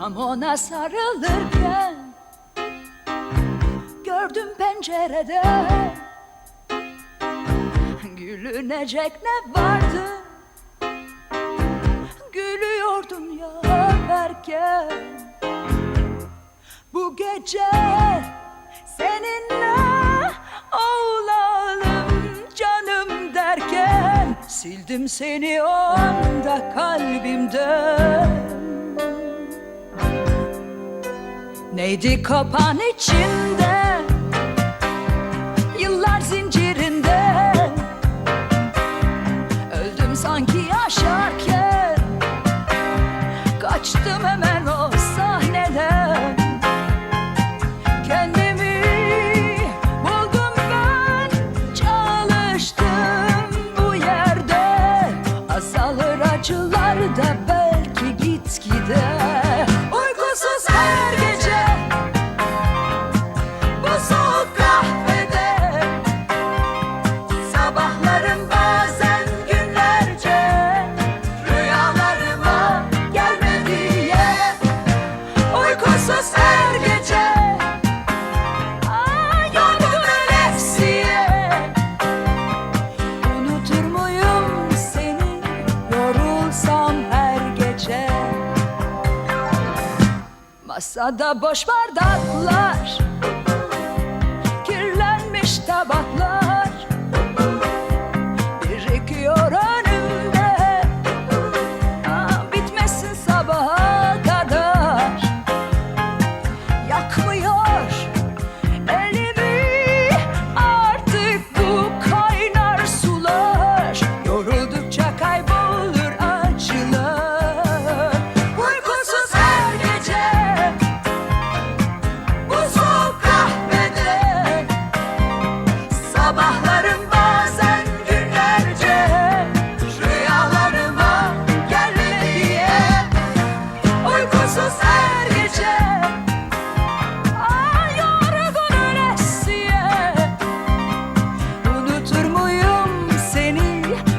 Tam ona sarılırken Gördüm pencerede Gülünecek ne vardı? Gülüyordum ya öperken. Bu gece seninle olalım canım derken Sildim seni o anda kalbimden Neydi kapan içinde? Yıllar zincirinde. Öldüm sanki yaşarken Masada boş bardaklar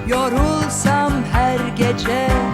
Yorulsam her gece